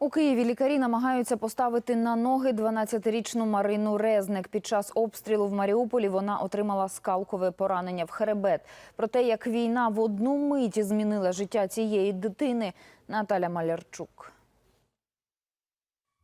У Києві лікарі намагаються поставити на ноги 12-річну Марину Резник. Під час обстрілу в Маріуполі вона отримала скалкове поранення в хребет. Про те, як війна в одну мить змінила життя цієї дитини, Наталя Малярчук.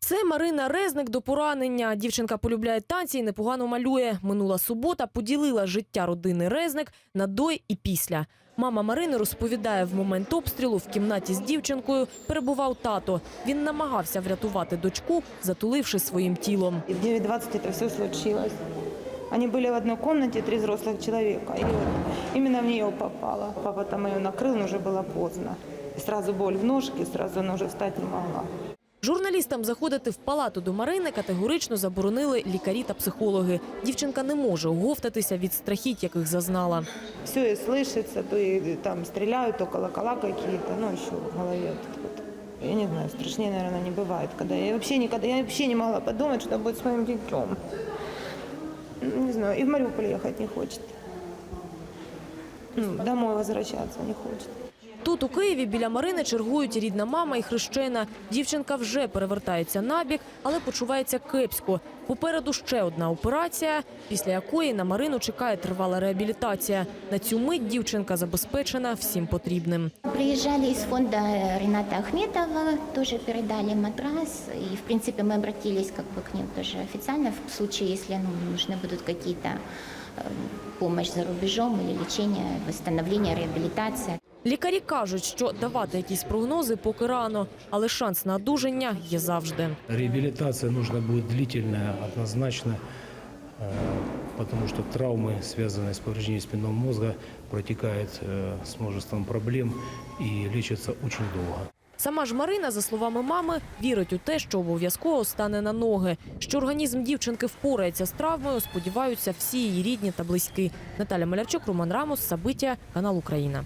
Це Марина Резник до поранення. Дівчинка полюбляє танці і непогано малює. Минула субота поділила життя родини Резник на до і після. Мама Марини розповідає, в момент обстрілу в кімнаті з дівчинкою перебував тато. Він намагався врятувати дочку, затуливши своїм тілом. И в 9.20 это все случилось. Они были в одной комнате, три взрослых человека. И вот именно в нее попало. Папа там ее накрыл, но уже было поздно. И сразу боль в ножке, сразу она уже встать не могла. Журналістам заходити в палату до Марини категорично заборонили лікарі та психологи. Дівчинка не може оговтатися від страхіть, яких зазнала. Все и слышится, то и там стреляют, то колокола какие-то, ну еще в вот. Я не знаю, страшнее, наверное, не бывает. Когда я вообще никогда, я вообще не могла подумать, что будет с моим детем. Не знаю, и в Мариуполь ехать не хочет. Ну, домой возвращаться не хочет. Тут у Києві біля Марини чергують рідна мама і хрещена. Дівчинка вже перевертається набік, але почувається кепсько. Попереду ще одна операція, після якої на Марину чекає тривала реабілітація. На цю мить дівчинка забезпечена всім потрібним. Приезжали из фонда Рената Ахметова, тоже передали матрас. И, в принципе, мы обратились как бы к ним тоже официально в случае, если ну, нужны будут какие-то э, помощь за рубежом или лечение, восстановление, реабилитация. Лікарі кажуть, що давати якісь прогнози поки рано, але шанс на одужання є завжди. Реабилитация нужна будет длительная, однозначно, э, потому что травмы, связанные с повреждением спинного мозга, протекают э, с множеством проблем и лечатся очень долго. Сама ж Марина, за словами мами, вірить у те, що обов'язково стане на ноги. Що організм дівчинки впорається з травмою, сподіваються всі її рідні та близькі. Наталя Малярчук, Роман Рамос, Сабиття, канал Україна.